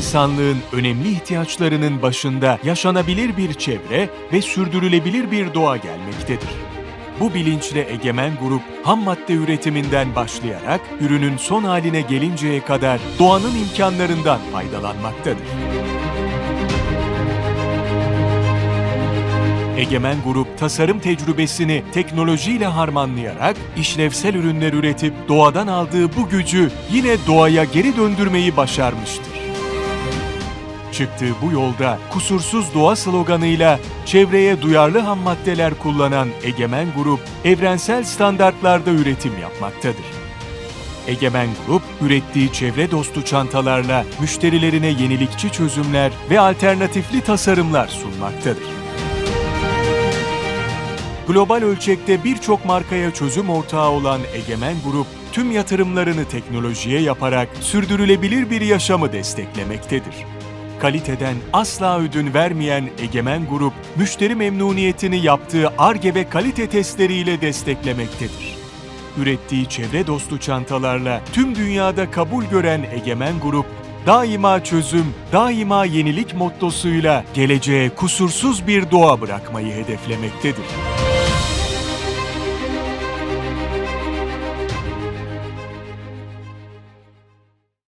insanlığın önemli ihtiyaçlarının başında yaşanabilir bir çevre ve sürdürülebilir bir doğa gelmektedir. Bu bilinçle Egemen Grup ham madde üretiminden başlayarak ürünün son haline gelinceye kadar doğanın imkanlarından faydalanmaktadır. Egemen Grup tasarım tecrübesini teknolojiyle harmanlayarak işlevsel ürünler üretip doğadan aldığı bu gücü yine doğaya geri döndürmeyi başarmıştır. Çıktığı bu yolda kusursuz doğa sloganıyla çevreye duyarlı ham maddeler kullanan Egemen Grup evrensel standartlarda üretim yapmaktadır. Egemen Grup, ürettiği çevre dostu çantalarla müşterilerine yenilikçi çözümler ve alternatifli tasarımlar sunmaktadır. Global ölçekte birçok markaya çözüm ortağı olan Egemen Grup, tüm yatırımlarını teknolojiye yaparak sürdürülebilir bir yaşamı desteklemektedir. Kaliteden asla ödün vermeyen Egemen Grup, müşteri memnuniyetini yaptığı ARGE ve kalite testleriyle desteklemektedir. Ürettiği çevre dostu çantalarla tüm dünyada kabul gören Egemen Grup, daima çözüm, daima yenilik mottosuyla geleceğe kusursuz bir doğa bırakmayı hedeflemektedir.